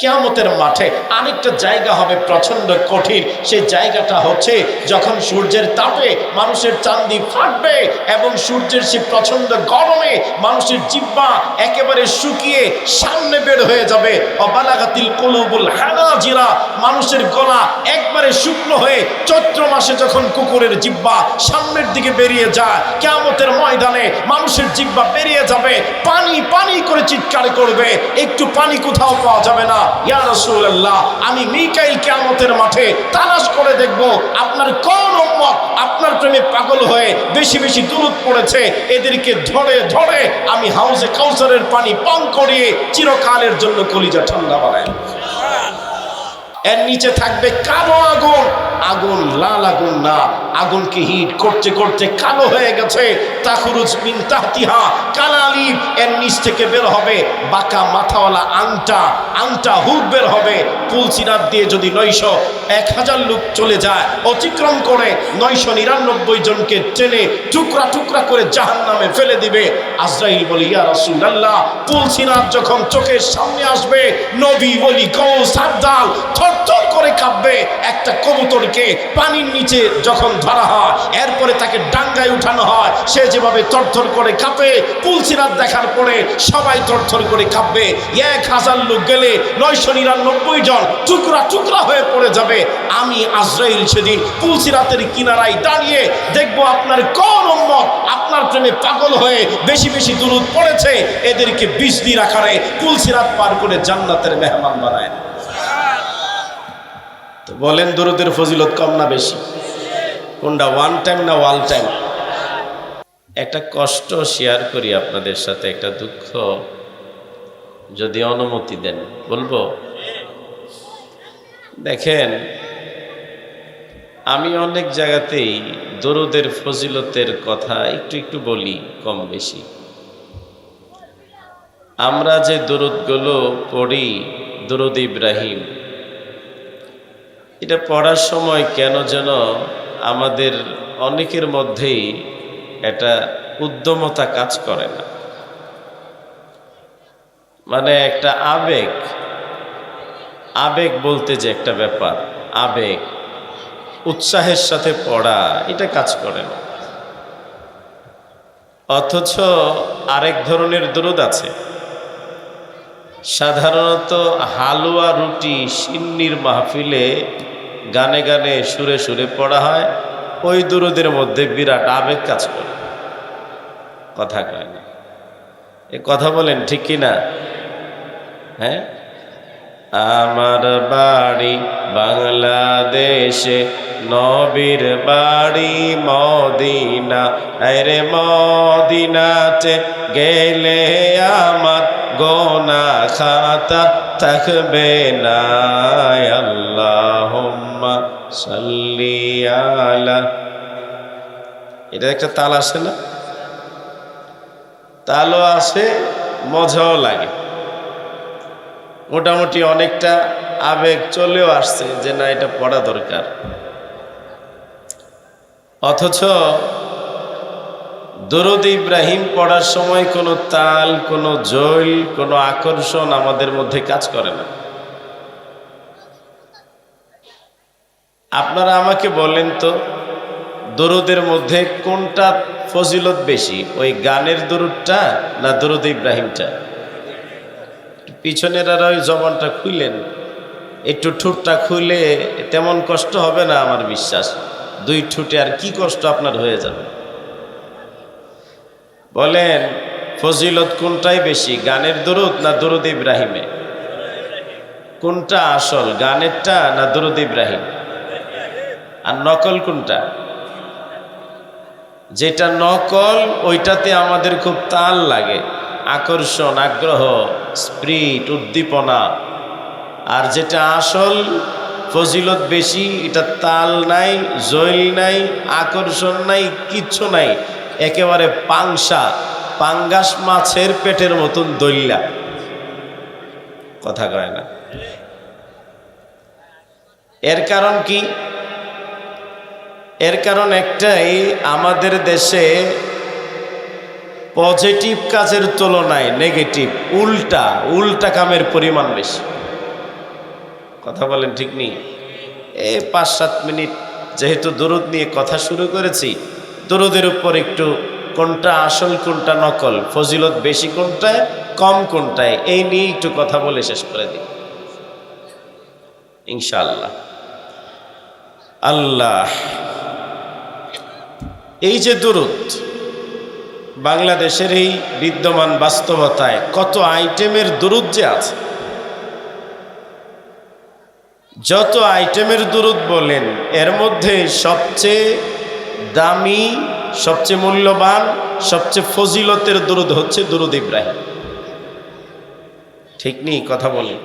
কেয়ামতের মাঠে আরেকটা জায়গা হবে প্রচণ্ড কঠিন। সেই জায়গাটা হচ্ছে যখন সূর্যের তাপে মানুষের চান্দি ফাটবে এবং সূর্যের সে প্রচণ্ড গরমে মানুষের জিব্বা একেবারে শুকিয়ে সামনে বের হয়ে যাবে। অবালাগাতিল কলুবুল হানাজিরা, মানুষের গলা একবারে শুকনো হয়ে চৈত্র মাসে যখন কুকুরের জিব্বা সামনের দিকে বেরিয়ে যায়, কেয়ামতের ময়দানে মানুষের জিব্বা বেরিয়ে যাবে। পানি পানি করে চিৎকার করবে। একটু পানি কোথাও পাওয়া যাবে না। ইয়া আমি মিকাইল মাঠে তালাশ করে দেখব আপনার কোন উম্মত আপনার প্রেমে পাগল হয়ে বেশি বেশি দূরত পড়েছে, এদেরকে ধরে ধরে আমি হাউজে কাউসারের পানি পান করিয়ে চিরকালের জন্য কলিজা ঠান্ডা বানাই এর নিচে থাকবে কালো আগুন। আগুন লাল আগুন না, আগুনকে হিট করতে করতে কালো হয়ে গেছে। তাখরুজ মিন তাহতিহা কালালি এর থেকে বের হবে, বাঁকা মাথাওয়ালা আংটা আংটা হুক বের হবে। পুল সিনার দিয়ে যদি নয়শো এক হাজার লোক চলে যায়, অতিক্রম করে নয়শো নিরানব্বই জনকে টেনে টুকরা টুকরা করে জাহান নামে ফেলে দিবে। আজরাইল বলি, ইয়া রাসূলুল্লাহ পুল সিনার যখন চোখের সামনে আসবে, নবী বলি গৌ সাবদাল থরথর করে কাঁপবে। একটা কবুতরকে পানির নিচে যখন ধরা হয়, এরপরে তাকে ডাঙ্গায় উঠানো হয়, সে যেভাবে থরথর করে কাঁপে পুলসিরাত দেখার পরে সবাই থরথর করে কাঁপবে। এক হাজার লোক গেলে নয়শো নিরানব্বই জন টুকরা টুকরা হয়ে পড়ে যাবে। আমি আজরাইল সেদিন পুলসিরাতের কিনারায় দাঁড়িয়ে দেখব আপনার কোন আপনার প্রেমে পাগল হয়ে বেশি বেশি দুরুদ পড়েছে। এদেরকে বিষ দিন আকারে পুলসিরাত পার করে জান্নাতের মেহমান বানায় বলেন দরুদের ফজিলত কম না বেশি? কোনটা ওয়ান টাইম না ওয়াল টাইম একটা কষ্ট শেয়ার করি আপনাদের সাথে, একটা দুঃখ। যদি অনুমতি দেন, বলব? দেখেন, আমি অনেক জায়গাতেই দরুদের ফজিলতের কথা একটু একটু বলি, কম বেশি। আমরা যে দরুদগুলো পড়ি, দরুদ ইব্রাহিম, এটা পড়ার সময় কেন যেন আমাদের অনেকের মধ্যেই একটা উদ্যমতা কাজ করে না। মানে একটা আবেগ আবেগ বলতে যে একটা ব্যাপার, আবেগ, উৎসাহের সাথে পড়া, এটা কাজ করে না। অথচ আরেক ধরনের দরুদ আছে। সাধারণত হালুয়া রুটি সিন্নির মাহফিলে গানে গানে সুরে সুরে পড়া হয়। ওই দুরুদের মধ্যে বিরাট আবেগ কাজ করে। কথা কয় না। এ কথা বলেন ঠিক কি না? হ্যাঁ? আমার বাড়ি বাংলাদেশে, নবীর বাড়ি মদিনা। আরে মদিনাতে গেলে আমার গোনা খাতা থাকবে না। আল্লাহ সাল্লি এটা একটা তাল আসে না? তালও আসে মজাও লাগে। মোটামুটি অনেকটা আবেগ চলেও আসছে যে না, এটা পড়া দরকার। অথচ দরুদ ইব্রাহিম পড়ার সময় কোনো তাল, কোনো জৈল, কোনো আকর্ষণ আমাদের মধ্যে কাজ করে না। আপনারা আমাকে বলেন তো, দরুদের মধ্যে কোনটা ফজিলত বেশি? ওই গানের দরুদটা না দরুদ ইব্রাহিমটা? পিছনের আর ওই জবানটা খুইলেন। একটু ঠোঁটটা খুলে তেমন কষ্ট হবে না আমার বিশ্বাস। দুই ঠুটে আর কি কষ্ট আপনার হয়ে যাবে? বলেন, ফজিলত কোনটাই বেশি, গানের দরুদ না দরুদ ইব্রাহিমে? কোনটা আসল, গানেরটা না দরুদ ইব্রাহিম? আর নকল কোনটা? যেটা নকল, ওইটাতে আমাদের খুব তাল লাগে, আকর্ষণ, আগ্রহ, স্প্রিট, উদ্দীপনা। আর যেটা আসল, ফজিলত বেশি, এটা তাল নাই, জৈল নাই, আকর্ষণ নাই, কিচ্ছু নাই, একেবারে পাংসা পাঙ্গাস মাছের পেটের মতন দইল্লা। কথা কয় না? এর কারণ কি? এর কারণ একটাই, আমাদের দেশে পজিটিভ কাজের তুলনায় নেগেটিভ উল্টা উল্টা কামের পরিমাণ বেশি। কথা বলেন ঠিক নেই? এই পাঁচ সাত মিনিট যেহেতু দরুদ নিয়ে কথা শুরু করেছি, দরুদের উপর একটু কোনটা আসল, কোনটা নকল, ফজিলত বেশি কোনটায়, কম কোনটায়, এই নিয়ে একটু কথা বলে শেষ করে দিই। ইনশাআল্লাহ। আল্লাহ। এই যে দূরত বাংলাদেশের এই বিদ্যমান বাস্তবতায় কত আইটেমের দূরত যে আছে? যত আইটেমের দূরত বলেন, এর মধ্যে সবচেয়ে দামি, সবচেয়ে মূল্যবান, সবচেয়ে ফজিলতের দূরদ হচ্ছে দুরুদ ইব্রাহিম। ঠিক নেই, কথা বলেন।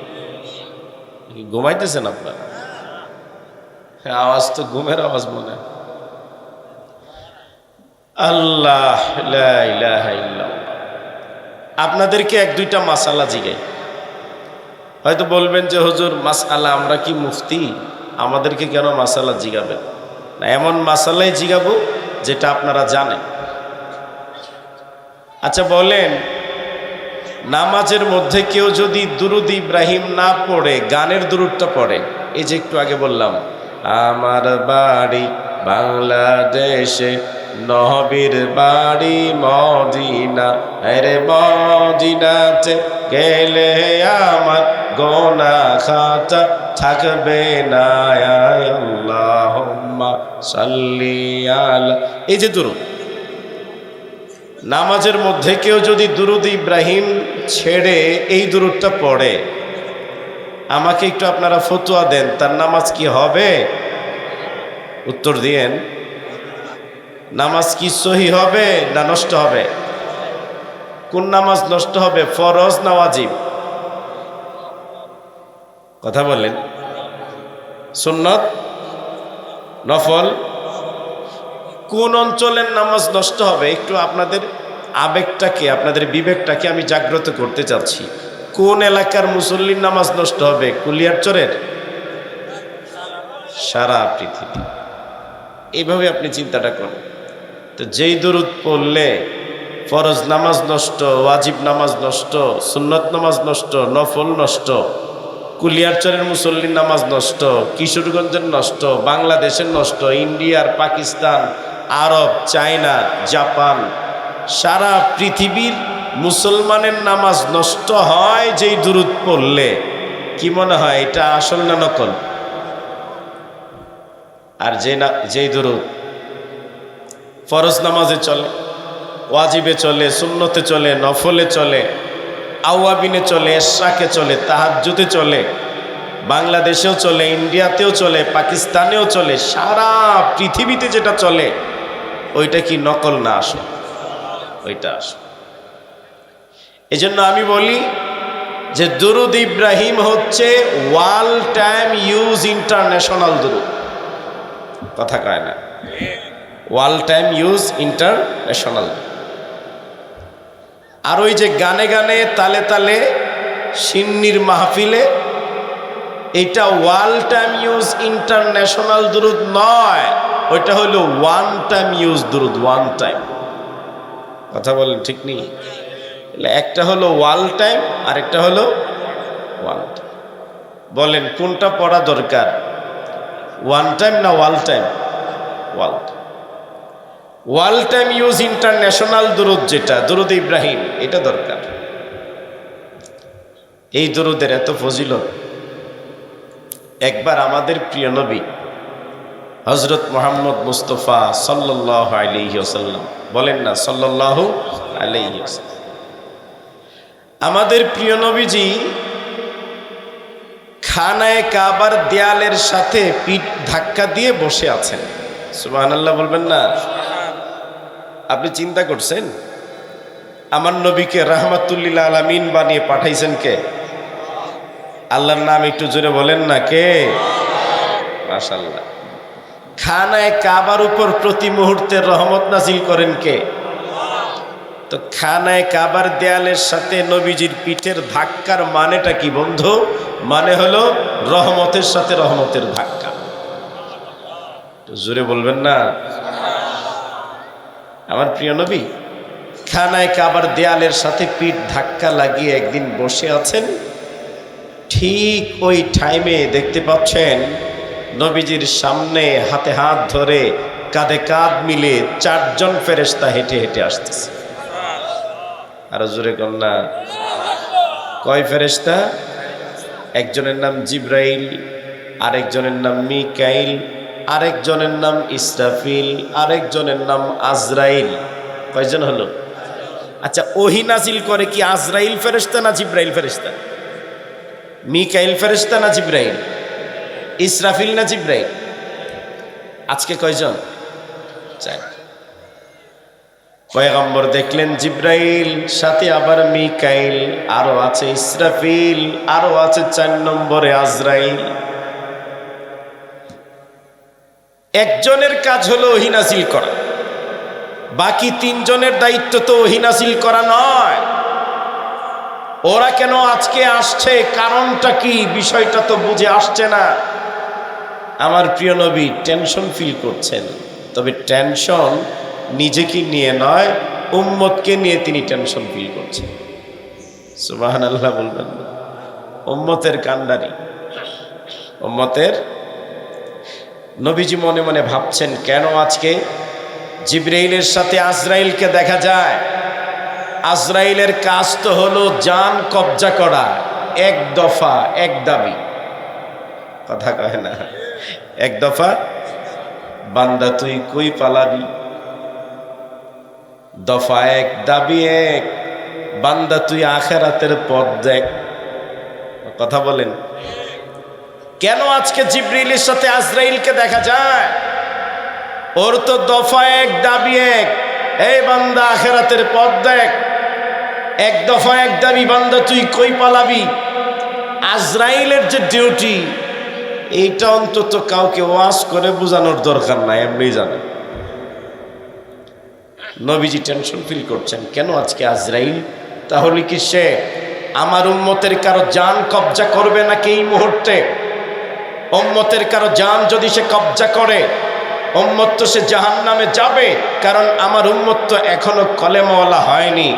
ঘুমাইতেছেন আপনারা? আওয়াজ তো ঘুমের আওয়াজ মনে। আল্লাহ আপনাদেরকে এক দুইটা মাসালা জিগাই। হয়তো বলবেন যে, হুজুর, মাসালা আমরা কি মুফতি? আমাদেরকে কেন মাসালা জিগাবেন? না, এমন মাসালাই জিগাবো যেটা আপনারা জানেন। আচ্ছা বলেন, নামাজের মধ্যে কেউ যদি দুরুদ ইব্রাহিম না পড়ে, গানের দুরুদটা পড়ে, এই যে একটু আগে বললাম আমার বাড়ি বাংলাদেশে নহবীর বাড়ি মদিনা। আরে মদিনাতে গেলে আমার গোনা খাতা থাকবে না। আল্লাহুম্মা সাল্লি এই যে দুরুদ। নামাজের মধ্যে কেউ যদি দুরুদ ইব্রাহিম ছেড়ে এই দুরুদটা পড়ে আমাকে একটু আপনারা ফতুয়া দেন, তার নামাজ কি হবে? উত্তর দিয়েন, নামাজ কি সহি হবে না নষ্ট হবে? কোন নামাজ নষ্ট হবে, ফরজ না ওয়াজিব? কথা বললেন। সুন্নত? নফল? কোন অঞ্চলের নামাজ নষ্ট হবে? একটু আপনাদের আবেগটাকে, আপনাদের বিবেকটাকে আমি জাগ্রত করতে চাচ্ছি। কোন এলাকার মুসল্লির নামাজ নষ্ট হবে? কুলিয়ারচরের সারা পৃথিবী। এইভাবে আপনি চিন্তাটা করেন। তো যেই দরুদ পড়লে ফরজ নামাজ নষ্ট, ওয়াজিব নামাজ নষ্ট, সুন্নত নামাজ নষ্ট, নফল নষ্ট কুলিয়ারচরের মুসল্লির নামাজ নষ্ট, কিশোরগঞ্জের নষ্ট, বাংলাদেশের নষ্ট, ইন্ডিয়ার, পাকিস্তান, আরব, চায়না, জাপান, সারা পৃথিবীর মুসলমানের নামাজ নষ্ট হয় যেই দূরত পড়লে। কি মনে হয়, এটা আসল না নকল? আর যে না, যেই দূরত ফরজ নামাজে চলে, ওয়াজিবে চলে, সুন্নতে চলে, নফলে চলে আউয়াবিনে চলে এশরাকে চলে তাহাজ্জুতে চলে, বাংলাদেশেও চলে, ইন্ডিয়াতেও চলে, পাকিস্তানেও চলে, সারা পৃথিবীতে যেটা চলে, ওইটা কি নকল না আসে ওইটা আসে এজন্য আমি বলি যে দুরুদ ইব্রাহিম হচ্ছে ওয়াল টাইম ইউজ ইন্টারন্যাশনাল দুরুদ। কথা কয় না। Wall time use international. আর ওই যে গানে গানে, তালে তালে, সিন্নির মাহফিলে এটা ওয়াল টাইম ইউজ ইন্টারন্যাশনাল দুরুদ নয়, ওইটা হলো ওয়ান টাইম ইউজ দুরুদ, ওয়ান টাইম। কথা বলেন ঠিক নেই? একটা হলো ওয়াল টাইম আর একটা হলো ওয়ান টাইম। বলেন, কোনটা পড়া দরকার? ওয়ান টাইম না wall time? Wall wall time use international দুরুদ যেটা, দুরুদ ইব্রাহিম, এটা দরকার। এই দুরুদের এত ফজিলত। একবার আমাদের প্রিয় নবী হজরত মোহাম্মদ মুস্তফা সাল্লাহ আলিহি ওসাল্লাম বলেন না সাল্লাহ আলিহি আমাদের প্রিয় নবীজি খানায় কাবার দেয়ালের সাথে পিঠ ধাক্কা দিয়ে বসে আছেন। সুবাহ বলবেন না? আপনি চিন্তা করছেন? আমার নবীকে রাহমাতুল্লিল আলামিন বানিয়ে পাঠাইছেন কে? আল্লাহর নাম একটু জোরে বলেন না কে? মাশাল্লাহ খানায় কাবার উপর প্রতি মুহূর্তে রহমত নাজিল করেন কে? তো খানায় কাবার দেয়ালের সাথে নবীজির পিঠের ধাক্কার মানেটা কি বন্ধু? মানে হলো রহমতের সাথে রহমতের ধাক্কা। জোরে বলবেন না? আমার প্রিয় নবী, খানায় কাবার দেয়ালের সাথে পিঠ ধাক্কা লাগিয়ে একদিন বসে আছেন। ঠিক ওই টাইমে দেখতে পাচ্ছেন নবীজির সামনে হাতে হাত ধরে কাঁধে কাঁধ মিলে চারজন ফেরেশতা হেঁটে হেঁটে আসতেছে। আরও জোরে কন্যা কয় ফেরেস্তা একজনের নাম জিব্রাইল, আরেকজনের নাম মিকাইল, আরেকজনের নাম ইসরাফিল, আরেকজনের নাম আজরাইল। কয়জন হলো? আচ্ছা ওহি নাজিল করে কি আজরাইল ফেরেশতা না জিব্রাইল ফেরেশতা? মিকাইল ফেরেশতা না জিব্রাইল? ইসরাফিল না জিব্রাইল? আজকে কয়জন? চার। পয়গম্বর দেখলেন জিব্রাইল, সাথে আবার মিকাইল, আরও আছে ইসরাফিল, আরও আছে চার নম্বরে আজরাইল। একজনের কাজ হলো ওহিনাসিল করা। বাকি তিনজনের দায়িত্ব তো ওহিনাসিল করা নয়। ওরা কেন আজকে আসছে? কারণটা কি? বিষয়টা তো বুঝে আসছে না। আমার প্রিয় নবী টেনশন ফিল করছেন। তবে টেনশন নিজেকে নিয়ে নয়, উম্মতকে নিয়ে তিনি টেনশন ফিল করছেন। সুবাহান আল্লাহ বলবেন। উম্মতের কান্ডারি। উম্মতের নবীজি মনে মনে ভাবছেন, কেন আজকে জিব্রাইলের সাথে আজরাইলকে দেখা যায়? আজরাইলের কাজ তো হলো জান কবজা করা, এক দফা, এক দাবি। কথা কয় না। এক দফা, বান্দা তুই কই পালাবি? দফা এক, দাবি এক, বান্দা তুই আখেরাতের পথ দেখ। কথা বলেন। কেন আজকে জিব্রিলের সাথে আজরাইলকে দেখা যায়? ওর তো দফা এক, দাবি এক, এই বান্দা আখেরাতের পথ দেখ। এক দফা এক, দাবি, বান্দা তুই কই পালাবি? আজরাইলের যে ডিউটি এইটা অন্তত কাউকে ওয়াশ করে বোঝানোর দরকার নাই, এমনি জানে। নবীজি টেনশন ফিল করছেন, কেন আজকে আজরাইল? তাহলে কি সে আমার উম্মতের কারও যান কবজা করবে নাকি এই মুহূর্তে? উম্মতের কারও যান যদি সে কবজা করে, উম্মত তো সে জাহান নামে যাবে, কারণ আমার উম্মত তো এখনও কলেমওয়ালা হয়নি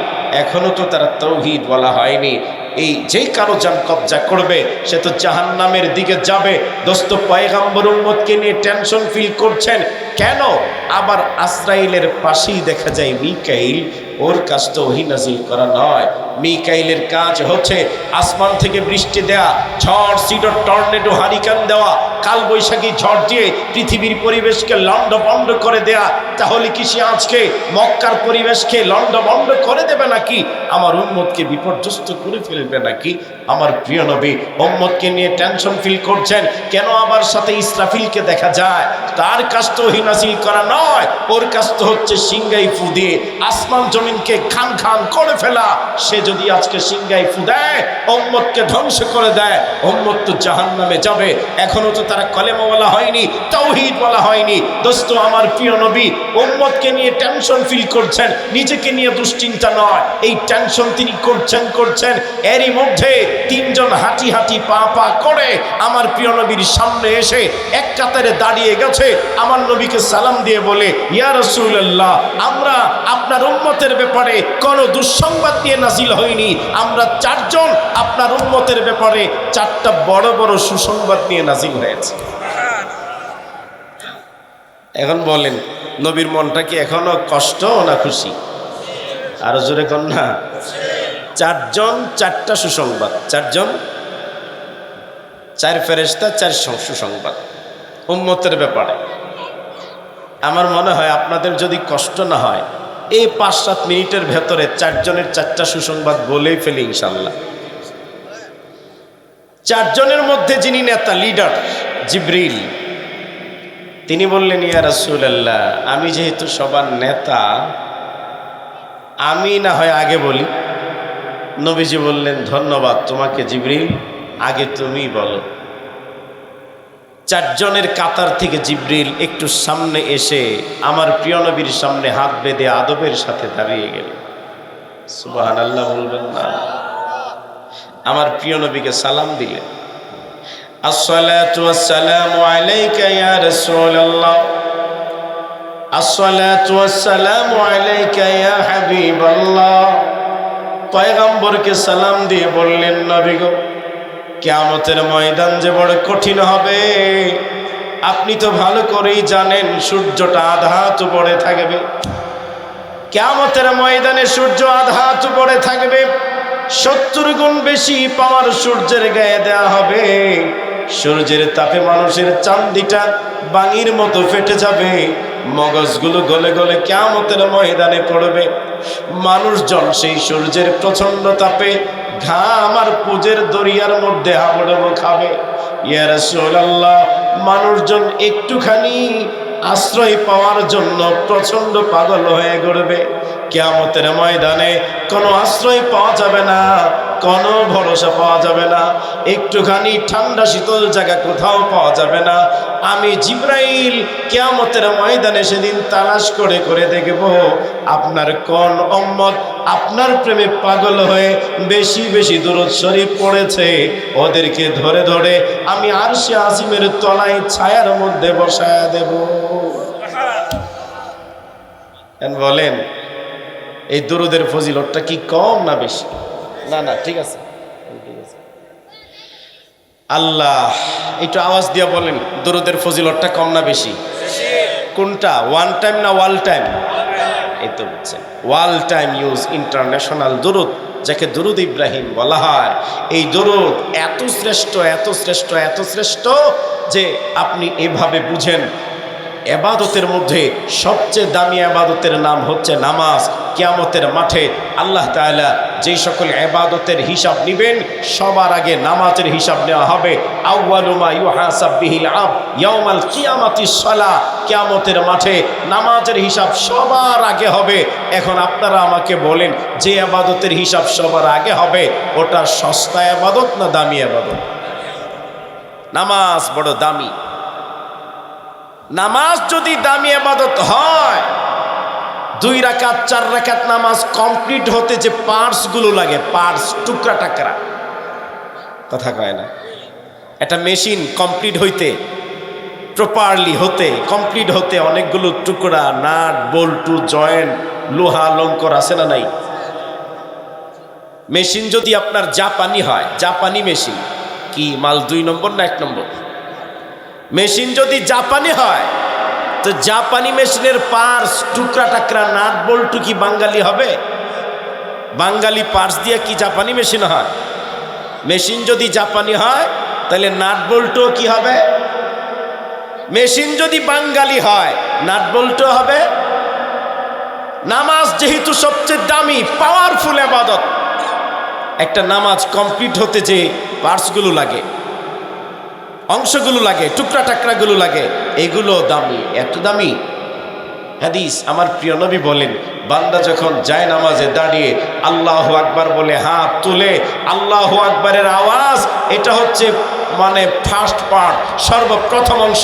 এখনও তো তারা তৌহিদ বলা হয়নি এই যেই কারও যান কবজা করবে, সে তো জাহান নামের দিকে যাবে। দোস্ত, পয়গাম্বর উম্মতকে নিয়ে টেনশন ফিল করছেন কেন? আবার আসরাইলের পাশেই দেখা যায় মিকাইল, ওর কাজ তো ওহি নাজিল করা নয়। মিকাইলের কাজ হচ্ছে আসমান থেকে বৃষ্টি দেয়া, ঝড়, সিডর, টর্নেডো, হারিকান দেওয়া কাল বৈশাখী ঝড় দিয়ে পৃথিবীর পরিবেশকে লণ্ডভণ্ড করে দেয়া। তাহলে কি সে আজকে মক্কার পরিবেশকে লণ্ডভণ্ড করে দেবে নাকি? আমার উম্মতকে বিপর্যস্ত করে ফেলবে নাকি? আমার প্রিয় নবী, উম্মতকে নিয়ে টেনশন ফিল করছেন, কেন আমার সাথে ইসরাফিলকে দেখা যায়? তার কাজ তো হিনাসিল করা নয়, ওর কাজ তো হচ্ছে সিংগাই ফু দিয়ে আসমান জমিনকে খান খান করে ফেলা, সে যদি আজকে সিংগাই ফু দেয়, উম্মতকে ধ্বংস করে দেয়, উম্মত তো জাহান নামে যাবে। এখনও তো তারা কলেমা বলা হয়নি তৌহিদ বলা হয়নি। দোস্ত, আমার প্রিয় নবী, উম্মতকে নিয়ে টেনশন ফিল করছেন, নিজেকে নিয়ে দুশ্চিন্তা নয়। এই টেনশন তিনি করছেন করছেন। এরই মধ্যে তিনজন হাঁটি হাঁটি পা পা করে আমার প্রিয় নবীর সামনে এসে এক কাতারে দাঁড়িয়ে গেছে। আমার নবীকে সালাম দিয়ে বলে, ইয়া রসুল্লাহ আমরা আপনার উম্মতের ব্যাপারে কোনো দুঃসংবাদ নিয়ে নাজিল হইনি আমরা চারজন আপনার উন্মতের ব্যাপারে চারটা বড় বড় সুসংবাদ নিয়ে নাজিল হয়েছে। এখন বলেন, নবীর মনটা কি এখনও কষ্ট না খুশি? আরও জোরে কন না। চারজন চারটা সুসংবাদ, চারজন চার ফেরেস্তা চার সুসংবাদ উম্মতের ব্যাপারে। আমার মনে হয় আপনাদের যদি কষ্ট না হয় এই পাঁচ সাত মিনিটের ভেতরে চারজনের চারটা সুসংবাদ বলেই ফেলি ইনশাল্লাহ চারজনের মধ্যে যিনি নেতা লিডার জিব্রিল, তিনি বললেন, ইয়া রাসূলুল্লাহ, আমি যেহেতু সবার নেতা, আমি না হয় আগে বলি। নবীজি বললেন, ধন্যবাদ তোমাকে জিব্রিল, আগে তুমি বলো। চারজনের কাতার থেকে জিব্রিল একটু সামনে এসে আমার প্রিয় নবীর সামনে হাত বেঁধে আদবের সাথে দাঁড়িয়ে গেল। সুবাহান আল্লাহ বলবেন না। আমার প্রিয় নবীকে সালাম পয়গম্বরকে সালাম দিয়ে বললেন, নবী গো কেয়ামতের ময়দান যে বড় কঠিন হবে। আপনি তো ভালো করেই জানেন, সূর্যটা আধা পড়ে থাকবে। কেয়ামতের ময়দানে সূর্য আধা পড়ে থাকবে। সত্তর গুণ বেশি পাওয়ার সূর্যের গায়ে দেয়া হবে। সূর্যের তাপে মানুষের চান্দিটা বাঙির মতো ফেটে যাবে। মগজগুলো গলে গলে কেয়ামতের ময়দানে পড়বে। মানুষজন সেই সূর্যের প্রচণ্ড তাপে ঘাম আমার পুজের দরিয়ার মধ্যে হাবড়ব খাবে ইয়া রাসূলুল্লাহ, মানুষজন একটুখানি আশ্রয় পাওয়ার জন্য প্রচণ্ড পাগল হয়ে গড়বে। কেয়ামতের ময়দানে কোনো আশ্রয় পাওয়া যাবে না। কোনো ভরসা পাওয়া যাবে না। একটুখানি ঠান্ডা শীতল জায়গা কোথাও পাওয়া যাবে না। আমি জিব্রাইল কেয়ামতের ময়দানে সেদিন তালাশ করে করে দেখব, আপনার কোন অম্মত আপনার প্রেমে পাগল হয়ে বেশি বেশি দূরত শরীফ পড়েছে। ওদেরকে ধরে ধরে আমি আর সে আসিমের তলায় ছায়ার মধ্যে বসায়া দেব। বলেন, এই দুরুদের ফজিলতটা কি কম না বেশি? না না, ঠিক আছে। আল্লাহ, একটু আওয়াজ দিয়ে বলেন, দুরুদের ফজিলতটা কম না বেশি? কোনটা? ওয়ান টাইম না ওয়াল টাইম এই তো বুঝছেন। ওয়াল টাইম ইউজ ইন্টারন্যাশনাল দুরুদ, যাকে দুরুদ ইব্রাহিম বলা হয়। এই দুরুদ এত শ্রেষ্ঠ এত শ্রেষ্ঠ এত শ্রেষ্ঠ যে আপনি এভাবে বুঝেন। এবাদতের মধ্যে সবচেয়ে দামি আবাদতের নাম হচ্ছে নামাজ। কিয়ামতের মাঠে আল্লাহ তাআলা যেই সকল এবাদতের হিসাব নিবেন, সবার আগে নামাজের হিসাব নেওয়া হবে। কিয়ামতের মাঠে নামাজের হিসাব সবার আগে হবে। এখন আপনারা আমাকে বলেন, যে আবাদতের হিসাব সবার আগে হবে, ওটা সস্তা আবাদত না দামি আবাদত নামাজ বড় দামি। নামাজ যদি দামি আবাদত হয়, দুই রাকাত, চার রাকাত নামাজ কমপ্লিট হতে যে পার্টসগুলো লাগে, পার্টস, টুকরা টাকরা। কথা কয় না? একটা মেশিন কমপ্লিট হইতে, প্রপারলি হতে, কমপ্লিট হতে অনেকগুলো টুকরা, নাট, বল্টু, জয়েন্ট, লোহা, লঙ্কর আছে না নাই? মেশিন যদি আপনার জাপানি হয়, জাপানি মেশিন, কি মাল দুই নম্বর না এক নম্বর? মেশিন যদি জাপানি হয়, তো জাপানি মেশিনের পার্স, টুকরা টাকরা নাট বল্টু কি বাঙালি হবে? বাঙালি পার্স দিয়ে কি জাপানি মেশিন হয়? মেশিন যদি জাপানি হয়, তাহলে নাট বল্টুও কি হবে? মেশিন যদি বাঙালি হয়, নাট বল্টু হবে। নামাজ যেহেতু সবচেয়ে দামি পাওয়ারফুল আবাদত। একটা নামাজ কমপ্লিট হতে যে পার্সগুলো লাগে। অংশগুলো লাগে, টুকরা টাকরাগুলো লাগে। এগুলো দামি, এত দামি। হাদিস আমার প্রিয় নবী বলেন, বান্দা যখন যায় নামাজে দাঁড়িয়ে আল্লাহ আকবার বলে, হাত তুলে আল্লাহ আকবারের আওয়াজ, এটা হচ্ছে মানে ফার্স্ট পার্ট সর্বপ্রথম অংশ।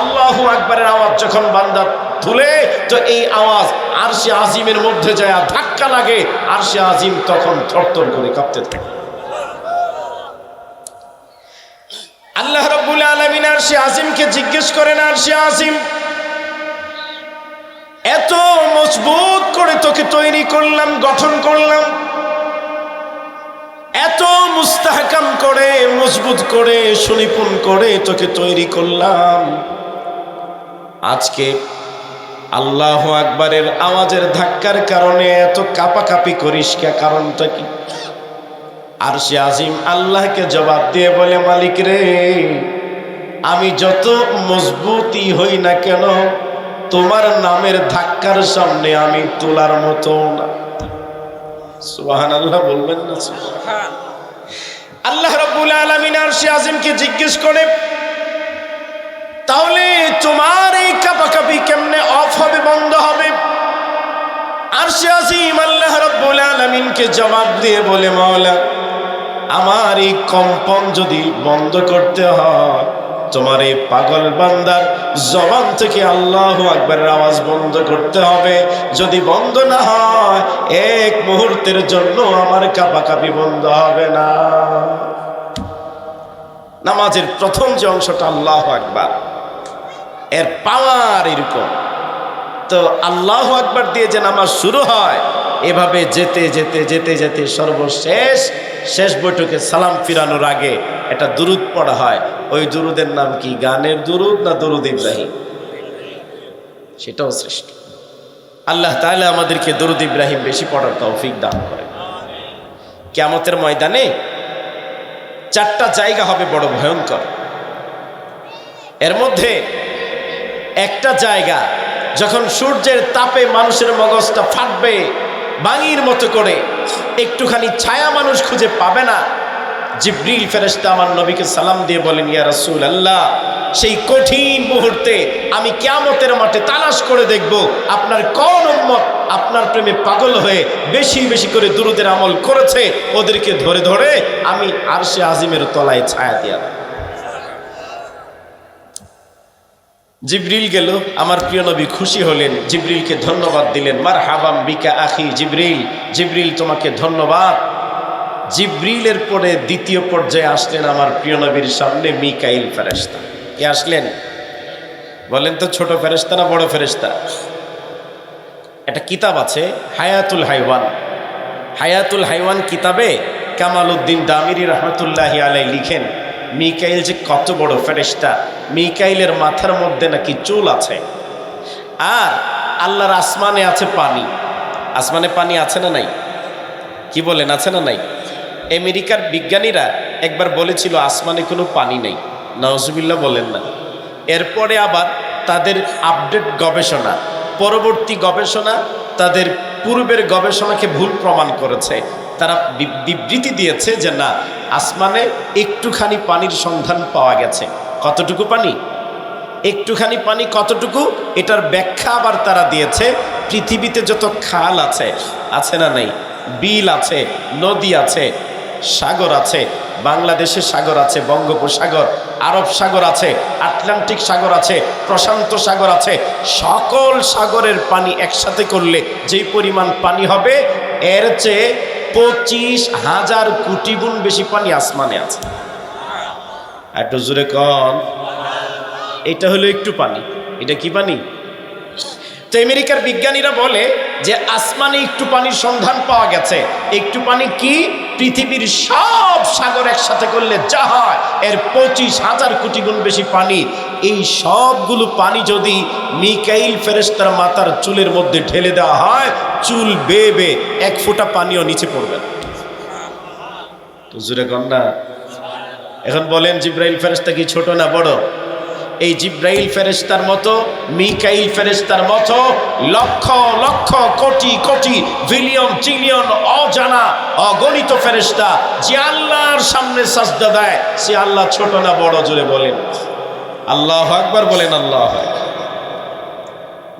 আল্লাহ আকবারের আওয়াজ যখন বান্দা তুলে, তো এই আওয়াজ আর সে আজিমের মধ্যে যায় ধাক্কা লাগে আর সে আজিম তখন থরথর করে কাঁপতে থাকে। আল্লাহ রব্বুল আলমিন আর সে আজিমকে জিজ্ঞেস করেন, আর সে আজিম, এত মজবুত করে তোকে তৈরি করলাম, গঠন করলাম, এত মুস্তাহকাম করে, মজবুত করে, সুনিপুণ করে তোকে তৈরি করলাম। আজকে আল্লাহ আকবারের আওয়াজের ধাক্কার কারণে এত কাপাকাপি করিস কে? কারণটা কি? আর সে আজিম আল্লাহকে জবাব দিয়ে বলে, মালিক রে, আমি যত মজবুতি হই না কেন, তোমার নামের ধাক্কার সামনে আমি তোলার মতো না সুবাহান আল্লাহ বলবেন না। আল্লাহ রব্বুল আলমিন আর সে আজিমকে জিজ্ঞেস করে, তাহলে তোমার এই কাপাকাপি কেমনে অফ হবে, বন্ধ হবে আর সে আজিম আল্লাহ রব্বুল আলমিনকে জবাব দিয়ে বলে, মাওলা, আমার এই কম্পন যদি বন্ধ করতে হয়, তোমার এই পাগল বান্দার জবান থেকে আল্লাহ আকবরের আওয়াজ বন্ধ করতে হবে। যদি বন্ধ না হয়, এক মুহূর্তের জন্য আমার কাপাকাপি বন্ধ হবে না। নামাজের প্রথম যে অংশটা আল্লাহ আকবার, এর পাওয়ার এরকম। তো আল্লাহ আকবার দিয়ে যে নামাজ শুরু হয়, এভাবে যেতে যেতে যেতে যেতে সর্বশেষ শেষ বৈঠকে সালাম ফিরানোর আগে একটা দুরুদ পড়া হয়। ওই দুরুদের নাম কি? গানের দুরুদ না দুরুদ ইব্রাহিম? সেটাও শ্রেষ্ঠ। আল্লাহ তাহলে আমাদেরকে দরুদ ইব্রাহিম বেশি পড়ার তৌফিক দান করে। কেমতের ময়দানে চারটা জায়গা হবে বড় ভয়ঙ্কর। এর মধ্যে একটা জায়গা যখন সূর্যের তাপে মানুষের মগজটা ফাটবে, বাঙির মতো করে, একটুখানি ছায়া মানুষ খুঁজে পাবে না। জিব্রিল ফেরেস্তা আমার নবীকে সালাম দিয়ে বলেন, ইয়া রাসূল আল্লাহ সেই কঠিন মুহূর্তে আমি কিয়ামতের মাঠে তালাশ করে দেখব, আপনার কোন উম্মত আপনার প্রেমে পাগল হয়ে বেশি বেশি করে দুরুদের আমল করেছে, ওদেরকে ধরে ধরে আমি আরশে আজিমের তলায় ছায়া দিয়া দেব। জিব্রিল গেল। আমার প্রিয় নবী খুশি হলেন। জিব্রিলকে ধন্যবাদ দিলেন। মার হাবাম বিকা আখি জিব্রিল। জিব্রিল তোমাকে ধন্যবাদ। জিব্রিলের পরে দ্বিতীয় পর্যায়ে আসলেন আমার প্রিয় নবীর সামনে মিকাইল ফেরেস্তা কে আসলেন? বলেন তো, ছোট ফেরেস্তা না বড় ফেরেস্তা একটা কিতাব আছে, হায়াতুল হাইওয়ান। হায়াতুল হাইওয়ান কিতাবে কামাল উদ্দিন দামিরি রহমতুল্লাহ আলাই লিখেন মিকাইল যে কত বড় ফেরেস্তা মিকাইলের মাথার মধ্যে নাকি চুল আছে। আর আল্লাহর আসমানে আছে পানি। আসমানে পানি আছে না নাই? কি বলেন, আছে না নাই? আমেরিকার বিজ্ঞানীরা একবার বলেছিল, আসমানে কোনো পানি নেই। নওয়াজবিল্লা বলেন না। এরপরে আবার তাদের আপডেট গবেষণা, পরবর্তী গবেষণা তাদের পূর্বের গবেষণাকে ভুল প্রমাণ করেছে। তারা বিবৃতি দিয়েছে যে না আসমানে একটুখানি পানির সন্ধান পাওয়া গেছে। কতটুকু পানি? একটুখানি পানি কতটুকু? এটার ব্যাখ্যা আবার তারা দিয়েছে। পৃথিবীতে যত খাল আছে আছে না নাই? বিল আছে, নদী আছে, সাগর আছে, বাংলাদেশে সাগর আছে, বঙ্গোপসাগর, আরব সাগর আছে, আটলান্টিক সাগর আছে, প্রশান্ত সাগর আছে, সকল সাগরের পানি একসাথে করলে যেই পরিমাণ পানি হবে, এর চেয়ে পঁচিশ হাজার কোটি গুণ বেশি পানি আসমানে আছে। একটু জোরে কন। এটা হলো একটু পানি। এটা কি পানি? তো আমেরিকার বিজ্ঞানীরা বলে যে আসমানে একটু পানির সন্ধান পাওয়া গেছে। একটু পানি কি? পৃথিবীর সব সাগর একসাথে করলে যা হয়, এর পঁচিশ হাজার কোটি গুণ বেশি পানি। এই সবগুলো পানি যদি মিকাইল ফেরেস্তার মাথার চুলের মধ্যে ঢেলে দেওয়া হয়, চুল বেয়ে বেয়ে এক ফোঁটা পানিও নিচে পড়বে। তো জুড়ে কন্যা এখন বলেন জিব্রাইল ফেরেস্তা কি ছোট না বড়? এই জিব্রাইল ফেরেস্তার মতো, মিকাইল ফেরেস্তার মতো, লক্ষ লক্ষ, কোটি কোটি, বিলিয়ন, ট্রিলিয়ন অজানা, অগণিত ফেরেস্তা যে আল্লাহর সামনে সাজদা দেয়, সে আল্লাহ ছোট না বড় জোরে বলেন আল্লাহ আকবার বলেন আল্লাহ আকবার।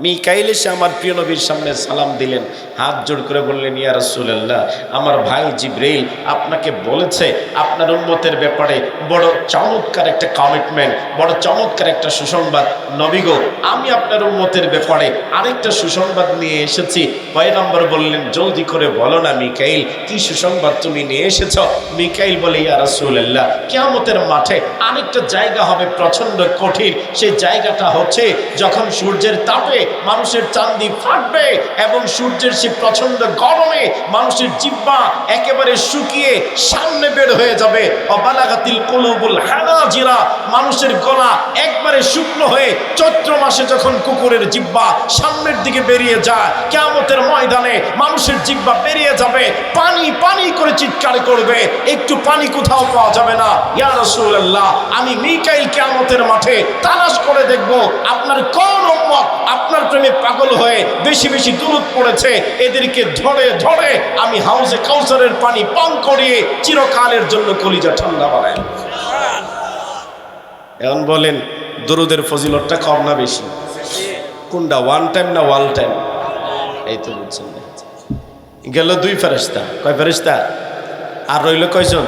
মিকাইল এসে আমার প্রিয় নবীর সামনে সালাম দিলেন। হাত জোড় করে বললেন, ইয়া রাসূলুল্লাহ, আমার ভাই জিব্রাইল আপনাকে বলেছে আপনার উম্মতের ব্যাপারে বড় চমৎকার একটা কমিটমেন্ট বড় চমৎকার একটা সুসংবাদ। নবী গো, আমি আপনার উম্মতের ব্যাপারে আরেকটা সুসংবাদ নিয়ে এসেছি। পয়গম্বর বললেন, জলদি করে বলো না মিকাইল, কি সুসংবাদ তুমি নিয়ে এসেছ? মিকাইল বলে, ইয়া রাসূলুল্লাহ, কিয়ামতের মাঠে আরেকটা জায়গা হবে প্রচণ্ড কঠিন। সেই জায়গাটা হচ্ছে যখন সূর্যের তাপে মানুষের চান্দি ফাটবে এবং সূর্যের সে প্রচণ্ড গরমে মানুষের জিব্বা একেবারে শুকিয়ে সামনে বের হয়ে যাবে। অবালাগাতিল কলুবুল হানাজিরা, মানুষের গলা একবারে শুকনো হয়ে চৈত্র মাসে যখন কুকুরের জিব্বা সামনের দিকে বেরিয়ে যায় কেমতের ময়দানে মানুষের জিব্বা বেরিয়ে যাবে, পানি পানি করে চিৎকার করবে, একটু পানি কোথাও পাওয়া যাবে না। ইয়া আমি মিকাইল কেমতের মাঠে তালাশ করে দেখব, আপনার কোন আপনার প্রেমে পাগল হয়ে বেশি বেশি দূরত পড়েছে, এদেরকে ধরে ধরে আমি হাউসে কাউসারের পানি পান করিয়ে চিরকালের জন্য কলিজা ঠান্ডা বানাই। এখন বলেন, দরুদের ফজিলতটা কম না বেশি? কোনটা ওয়ান টাইম না ওয়াল টাইম এই তো বুঝছেন না। গেল দুই ফেরেস্তা কয় ফেরেস্তা আর রইল কয়জন?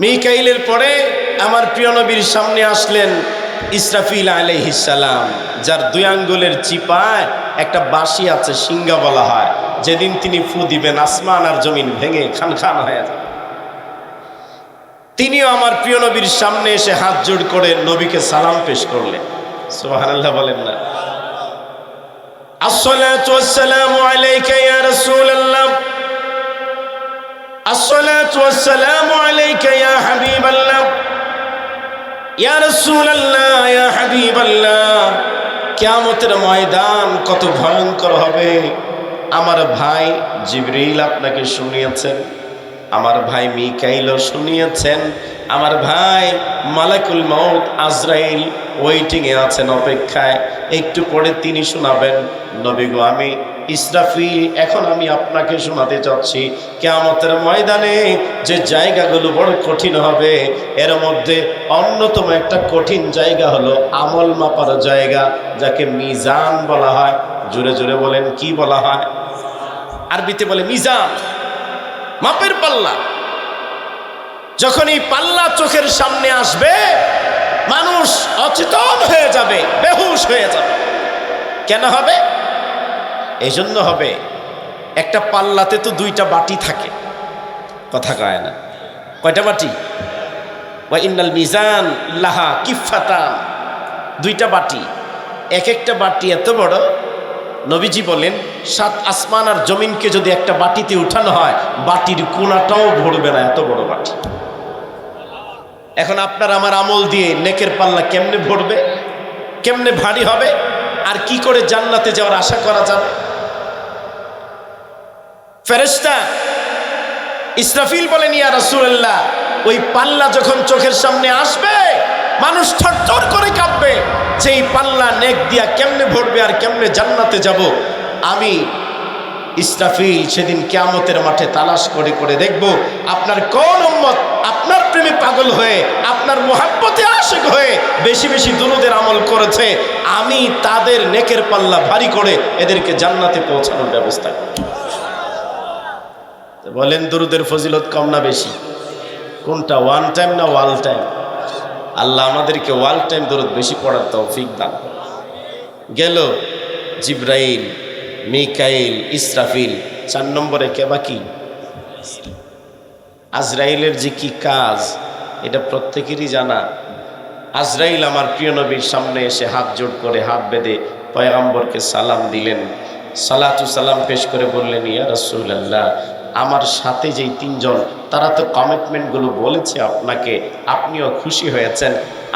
মিকাইলের পরে আমার প্রিয় নবীর সামনে আসলেন ইসরাফিল আলাইহিসালাম যার দুই আঙ্গুলের চিপায় একটা বাঁশি আছে সিঙ্গা বলা হয় যেদিন তিনি ফু দিবেন আসমান আর জমিন ভেঙে খান খান হয়ে যাবে তিনিও আমার প্রিয় নবীর সামনে এসে হাত জোড় করে নবীকে সালাম পেশ করলেন সোহানাল্লাহ বলেন না الصلاة والسلام عليك يا رسول الله الصلاة والسلام عليك يا حبيب الله কিয়ামতের ময়দান কত ভয়ঙ্কর হবে। আমার ভাই জিবরিল আপনাকে শুনিয়েছেন। আমার ভাই মিকাইলও শুনিয়েছেন, আমার ভাই মালাকুল মৌত আজরাইল ওয়েটিংয়ে আছেন অপেক্ষায়, একটু পরে তিনি শোনাবেন, নবী গো, আমি ইসরাফিল, এখন আমি আপনাকে শোনাতে চাচ্ছি কেয়ামতের ময়দানে যে জায়গাগুলো বড় কঠিন হবে, এর মধ্যে অন্যতম একটা কঠিন জায়গা হলো আমল মাপার জায়গা, যাকে মিজান বলা হয়। জোরে জোরে বলেন, কি বলা হয়? আরবিতে বলে, মিজান। মাপের পাল্লা। যখন এই পাল্লা চোখের সামনে আসবে, মানুষ অচেতন হয়ে যাবে, বেহুশ হয়ে যাবে। কেন হবে? এই জন্য হবে, একটা পাল্লাতে তো দুইটা বাটি থাকে। কথা কয় না। কয়টা বাটি? ইন্নাল মিজান লাহা কিফাতান। দুইটা বাটি। এক একটা বাটি এত বড় নবীজি বলেন সাত আসমান আর জমিনকে যদি একটা বাটিতে উঠানো হয়, বাটির কোনাটাও ভরবে না, এত বড় বাটি। এখন আপনার আমার আমল দিয়ে নেকের পাল্লা কেমনে ভরবে? কেমনে ভারী হবে? আর কি করে জান্নাতে যাওয়ার আশা করা যাবে? ফেরেস্তা ইসরাফিল বলেন, ইয়া রাসূলুল্লাহ, ওই পাল্লা যখন চোখের সামনে আসবে, মানুষ থরথর করে কাঁপবে। যে এই পাল্লা নেক দিয়া কেমনে ভরবে আর কেমনে জান্নাতে যাব, আমি ইসরাফিল সেদিন কেয়ামতের মাঠে তালাশ করে করে দেখব, আপনার কোন উম্মত আপনার প্রেমে পাগল হয়ে, আপনার মোহাব্বতে আশেক হয়ে বেশি বেশি দুরুদের আমল করেছে, আমি তাদের নেকের পাল্লা ভারী করে এদেরকে জান্নাতে পৌঁছানোর ব্যবস্থা করব। তো বলেন দুরুদের ফজিলত কম না বেশি? কোনটা ওয়ান টাইম না ওয়াল টাইম আল্লাহ আমাদেরকে ওয়াল টাইম দরুদ বেশি পড়ার তৌফিক দান। গেল জিব্রাইল, মিকাইল, ইসরাফিল, চার নম্বরে কে বাকি? আজরাইলের যে কি কাজ, এটা প্রত্যেকেরই জানা। আজরাইল আমার প্রিয় নবীর সামনে এসে হাত জোট করে হাত বেঁধে পয়গাম্বরকে সালাম দিলেন। সালাতু সালাম পেশ করে বললেন, ইয়া রাসূলুল্লাহ, আমার সাথে যেই তিনজন তারা তো কমিটমেন্টগুলো বলেছে আপনাকে, আপনিও খুশি হয়েছেন।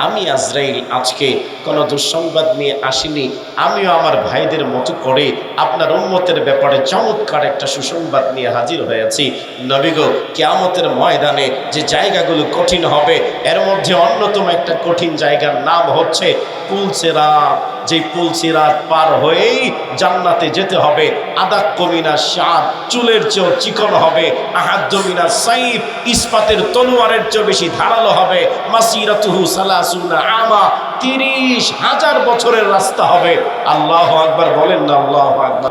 আমি আজরাইল, আজকে কোনো দুঃসংবাদ নিয়ে আসিনি। আমিও আমার ভাইদের মতো করে আপনার উন্মতের ব্যাপারে চমৎকার একটা সুসংবাদ নিয়ে হাজির হয়েছি। নবীগো কেয়ামতের ময়দানে যে জায়গাগুলো কঠিন হবে, এর মধ্যে অন্যতম একটা কঠিন জায়গার নাম হচ্ছে পুলসেরাত যে পুলসিরাত পার হয়েই জান্নাতে যেতে হবে। আদাক কমিনা সাপ চুলের চেয়েও চিকন হবে। আহাদ্দমিনা সাইফ, ইস্পাতের তলোয়ারের চেয়েও বেশি ধারালো হবে। মাসিরাতুহু সালাসুনা আমা, তিরিশ হাজার বছরের রাস্তা হবে। আল্লাহ আকবার বলেন না, আল্লাহ আকবার।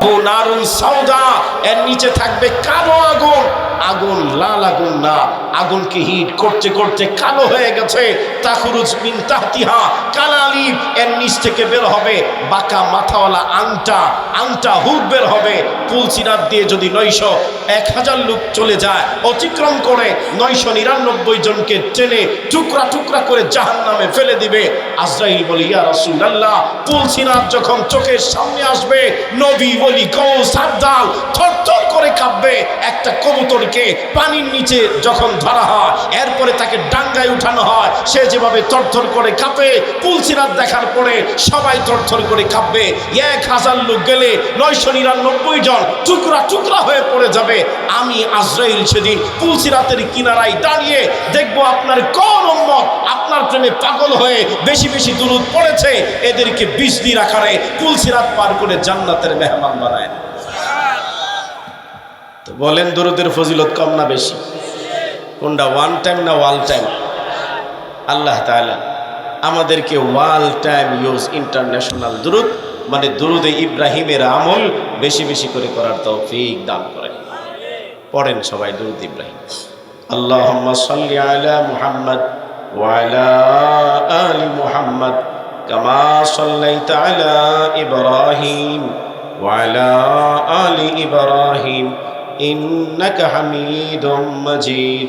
সাউদা, এর নিচে থাকবে কালো আগুন। আগুন লাল আগুন না আগুনকে হিট করতে করতে কালো হয়ে গেছে। তাখরুজ মিন তাহতিহা কালালি, এর নিচ থেকে বের হবে বাঁকা মাথাওয়ালা আংটা। আংটা হুক বের হবে পুলসিরাত দিয়ে যদি নয়শো এক হাজার লোক চলে যায়, অতিক্রম করে নয়শো নিরানব্বই জনকে টেনে টুকরা টুকরা করে জাহান নামে ফেলে দিবে। আজরাইল বলি, ইয়া রাসূলুল্লাহ পুলসিরাত যখন চোখের সামনে আসবে, নবী বলি, গৌ সাবধান থরথর করে কাঁপবে। একটা কবুতরকে পানির নিচে যখন ধরা হয়। এরপরে তাকে ডাঙ্গায় উঠানো হয়। সে যেভাবে থরথর করে কাঁপে পুলসিরাত দেখার পরে সবাই থরথর করে কাঁপবে। এক হাজার লোক গেলে নয়শো নিরানব্বই জন টুকরা টুকরা হয়ে পড়ে যাবে। আমি আজরাইল সেদিন পুলসিরাতের কিনারায় দাঁড়িয়ে দেখব আপনার কোন উম্মত আপনার প্রেমে পাগল হয়ে বেশি বেশি দূরত পড়েছে। এদেরকে বিষ দিয়ে রাখারে পুলসিরাত পার করে জান্নাতের মেহমান বানায় তো বলেন দরুদের ফজিলত কম না বেশি? কোনটা ওয়ান টাইম না ওয়াল টাইম আল্লাহ তাআলা আমাদেরকে ওয়াল টাইম ইউজ ইন্টারন্যাশনাল দুরুদ মানে দুরুদে ইব্রাহিমের আমল বেশি বেশি করে করার তৌফিক দান করেন পড়েন সবাই দুরুদ ইব্রাহিম আল্লাহুম্মা সাল্লি আলা মুহাম্মদ ওয়া আলা আলি মুহাম্মদ কামা সাল্লাইতা আলা ইব্রাহিম ওয়া আলা আলি ইব্রাহিম إنك حميد مجيد